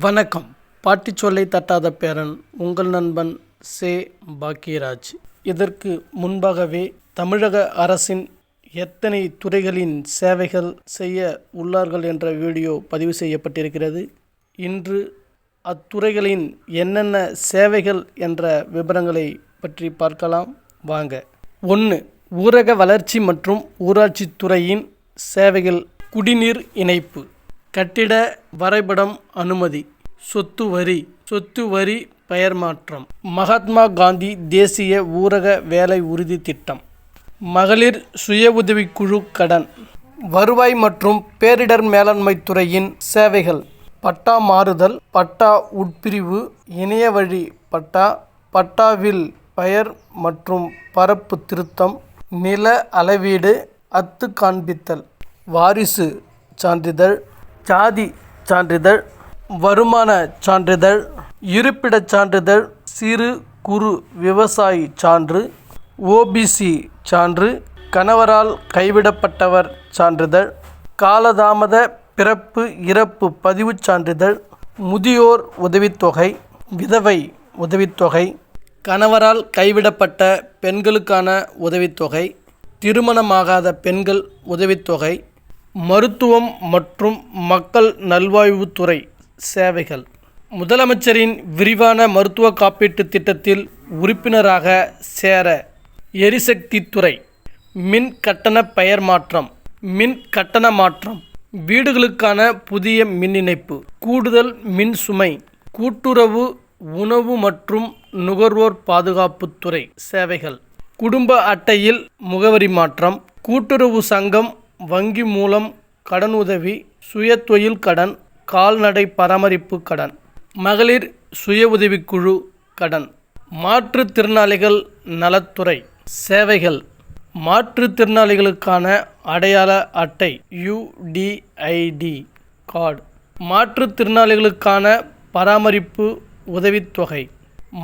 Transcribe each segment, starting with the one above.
வணக்கம். பாட்டி சொல்லை தட்டாத பேரன் உங்கள் நண்பன் சே. பாக்கியராஜ். இதற்கு முன்பாகவே தமிழக அரசின் எத்தனை துறைகளின் சேவைகள் செய்ய உள்ளார்கள் என்ற வீடியோ பதிவு செய்யப்பட்டிருக்கிறது. இன்று அத்துறைகளின் என்னென்ன சேவைகள் என்ற விவரங்களை பற்றி பார்க்கலாம். வாங்க. ஒன்று ஊரக வளர்ச்சி மற்றும் ஊராட்சி துறையின் சேவைகள் குடிநீர் இணைப்பு. கட்டிட வரைபடம் அனுமதி. சொத்து வரி. சொத்து வரி பெயர் மாற்றம். மகாத்மா காந்தி தேசிய ஊரக வேலை உறுதி திட்டம். மகளிர் சுய உதவிக்குழு கடன். வருவாய் மற்றும் பேரிடர் மேலாண்மை துறையின் சேவைகள். பட்டா மாறுதல் பட்டா உட்பிரிவு இணைய வழி பட்டா பட்டாவில் பெயர் மற்றும் பரப்பு திருத்தம் நில அளவீடு அத்து காண்பித்தல். வாரிசு சான்றிதழ் சாதி சான்றிதழ் வருமான சான்றிதழ் இருப்பிடச் சான்றிதழ் சிறு குறு விவசாயி சான்று ஓபிசி சான்று கணவரால் கைவிடப்பட்டவர் சான்றிதழ் காலதாமத பிறப்பு இறப்பு பதிவுச் சான்றிதழ் முதியோர் உதவித்தொகை விதவை உதவித்தொகை கணவரால் கைவிடப்பட்ட பெண்களுக்கான உதவித்தொகை திருமணமாகாத பெண்கள் உதவித்தொகை மருத்துவம் மற்றும் மக்கள் நல்வாழ்வுத்துறை சேவைகள். முதலமைச்சரின் விரிவான மருத்துவ காப்பீட்டுத் திட்டத்தில் உறுப்பினராக சேர எரிசக்தித்துறை மின் கட்டண பெயர் மாற்றம் மின் கட்டண மாற்றம் வீடுகளுக்கான புதிய மின் இணைப்பு கூடுதல் மின் சுமை கூட்டுறவு உணவு மற்றும் நுகர்வோர் பாதுகாப்புத்துறை சேவைகள். குடும்ப அட்டையில் முகவரி மாற்றம் கூட்டுறவு சங்கம் வங்கி மூலம் கடன் உதவி சுயத்தொழில் கடன் கால்நடை பராமரிப்பு கடன் மகளிர் சுய உதவிக்குழு கடன் மாற்றுத்திறனாளிகள் நலத்துறை சேவைகள் மாற்றுத்திறனாளிகளுக்கான அடையாள அட்டை யுடிஐடி கார்டு மாற்றுத்திறனாளிகளுக்கான பராமரிப்பு உதவித்தொகை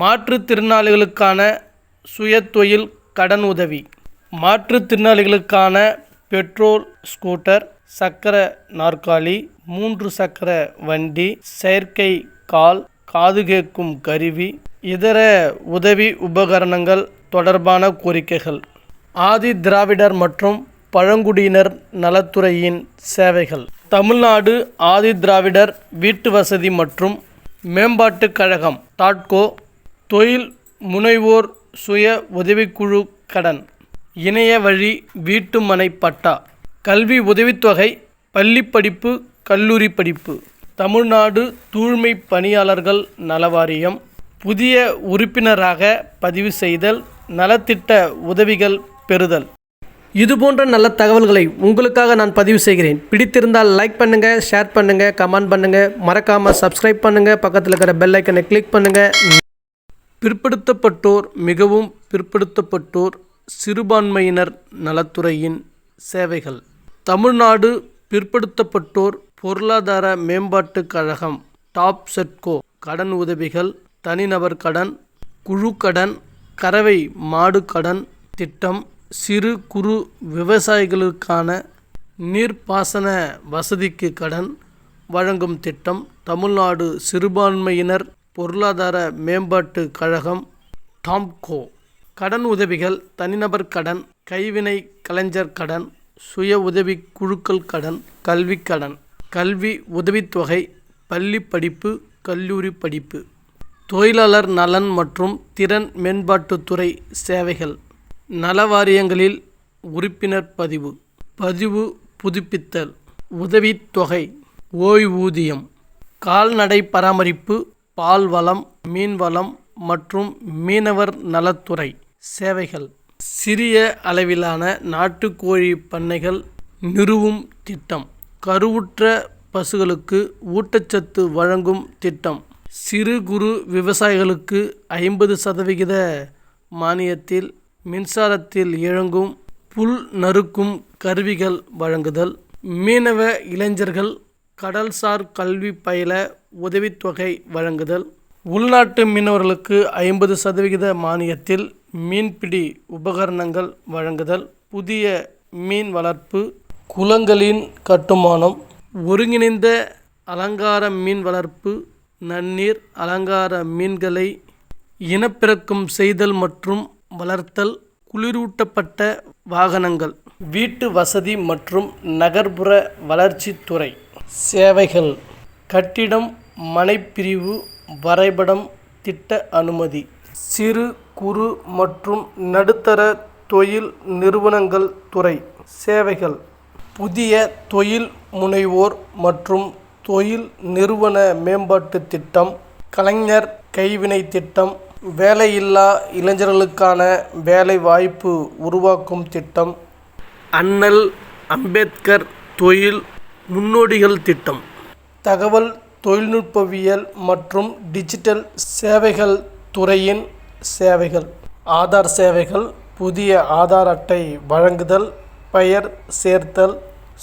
மாற்றுத்திறனாளிகளுக்கான சுயத்தொழில் கடன் உதவி மாற்றுத்திறனாளிகளுக்கான பெட்ரோல் ஸ்கூட்டர் சக்கர நாற்காலி மூன்று சக்கர வண்டி செயற்கை கால் காது கேட்கும் கருவி இதர உதவி உபகரணங்கள் தொடர்பான கோரிக்கைகள். ஆதி திராவிடர் மற்றும் பழங்குடியினர் நலத்துறையின் சேவைகள். தமிழ்நாடு ஆதி திராவிடர் வீட்டு வசதி மற்றும் மேம்பாட்டுக் கழகம் டாட்கோ தொழில் முனைவோர் சுய உதவிக்குழு கடன். இணைய வழி வீட்டுமனை பட்டா. கல்வி உதவித்தொகை பள்ளி படிப்பு கல்லூரி படிப்பு. தமிழ்நாடு தூய்மை பணியாளர்கள் நலவாரியம். புதிய உறுப்பினராக பதிவு செய்தல் நலத்திட்ட உதவிகள் பெறுதல். இதுபோன்ற நல்ல தகவல்களை உங்களுக்காக நான் பதிவு செய்கிறேன். பிடித்திருந்தால் லைக் பண்ணுங்கள் ஷேர் பண்ணுங்கள் கமெண்ட் பண்ணுங்கள் மறக்காமல் சப்ஸ்கிரைப் பண்ணுங்கள் பக்கத்தில் இருக்கிற பெல் ஐக்கனை கிளிக் பண்ணுங்கள் பிற்படுத்தப்பட்டோர் மிகவும் பிற்படுத்தப்பட்டோர். சிறுபான்மையினர் நலத்துறையின் சேவைகள். தமிழ்நாடு பிற்படுத்தப்பட்டோர் பொருளாதார மேம்பாட்டுக் கழகம் டாப் செட்கோ. கடன் உதவிகள் தனிநபர் கடன் குழு கடன் கறவை மாடு கடன் திட்டம் சிறு குறு விவசாயிகளுக்கான நீர்ப்பாசன வசதிக்கு கடன் வழங்கும் திட்டம். தமிழ்நாடு சிறுபான்மையினர் பொருளாதார மேம்பாட்டு கழகம் டாம்கோ. கடன் உதவிகள் தனிநபர் கடன் கைவினை கலைஞர் கடன் சுய உதவி குழுக்கள் கடன் கல்விக் கடன் கல்வி உதவித்தொகை பள்ளி படிப்பு கல்லூரி படிப்பு. தொழிலாளர் நலன் மற்றும் திறன் மேம்பாட்டுத்துறை சேவைகள். நலவாரியங்களில் உறுப்பினர் பதிவு. பதிவு புதுப்பித்தல். உதவித்தொகை ஓய்வூதியம். கால்நடை பராமரிப்பு பால் வளம் மற்றும் மீனவர் நலத்துறை. சேவைகள். சிறிய அளவிலான நாட்டுக்கோழி பண்ணைகள் நிறுவும் திட்டம். கருவுற்ற பசுகளுக்கு ஊட்டச்சத்து வழங்கும் திட்டம். சிறு குறு விவசாயிகளுக்கு ஐம்பது சதவிகித மானியத்தில் மின்சாரத்தில் இயங்கும் புல் நறுக்கும் கருவிகள் வழங்குதல். மீனவ இளைஞர்கள் கடல்சார் கல்வி பயில உதவித்தொகை வழங்குதல். உள்நாட்டு மீனவர்களுக்கு ஐம்பது சதவிகித மானியத்தில் மீன்பிடி உபகரணங்கள் வழங்குதல் புதிய மீன் வளர்ப்பு குளங்களின் கட்டுமானம் ஒருங்கிணைந்த அலங்கார மீன் வளர்ப்பு நன்னீர் அலங்கார மீன்களை இனப்பெருக்கம் செய்தல் மற்றும் வளர்த்தல் குளிரூட்டப்பட்ட வாகனங்கள் வீட்டு வசதி மற்றும் நகர்ப்புற வளர்ச்சித்துறை சேவைகள் கட்டிடம் மனைப்பிரிவு வரைபடம் திட்ட அனுமதி. சிறு குறு மற்றும் நடுத்தர தொழில் நிறுவனங்கள் துறை சேவைகள். புதிய தொழில் முனைவோர் மற்றும் தொழில் நிறுவன மேம்பாட்டு திட்டம் கலைஞர் கைவினை திட்டம் வேலையில்லா இளைஞர்களுக்கான வேலை வாய்ப்பு உருவாக்கும் திட்டம் அண்ணல் அம்பேத்கர் தொழில் முன்னோடிகள் திட்டம். தகவல் தொழில்நுட்பவியல் மற்றும் டிஜிட்டல் சேவைகள் துறையின் சேவைகள் ஆதார் சேவைகள் புதிய ஆதார் அட்டை வழங்குதல் பெயர் சேர்த்தல்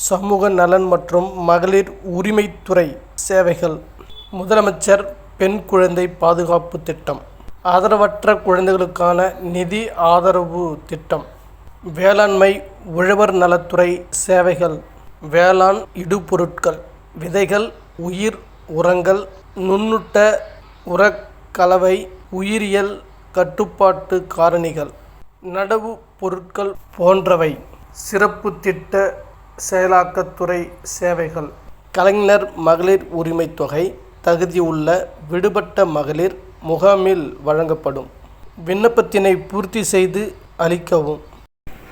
சமூக நலன் மற்றும் மகளிர் உரிமைத்துறை சேவைகள் முதலமைச்சர் பெண் குழந்தை பாதுகாப்பு திட்டம் ஆதரவற்ற குழந்தைகளுக்கான நிதி ஆதரவு திட்டம் வேளாண்மை உழவர் நலத்துறை சேவைகள் வேளாண் இடுபொருட்கள் விதைகள் உயிர் உரங்கள் நுண்ணுட்ட உர கலவை உயிரியல் கட்டுப்பாட்டு காரணிகள் நடவு பொருட்கள் போன்றவை சிறப்பு திட்ட செயலாக்கத்துறை சேவைகள். கலைஞர் மகளிர் உரிமைத் தொகை தகுதியுள்ள விடுபட்ட மகளிர் முகாமில் வழங்கப்படும். விண்ணப்பத்தினை பூர்த்தி செய்து அளிக்கவும்.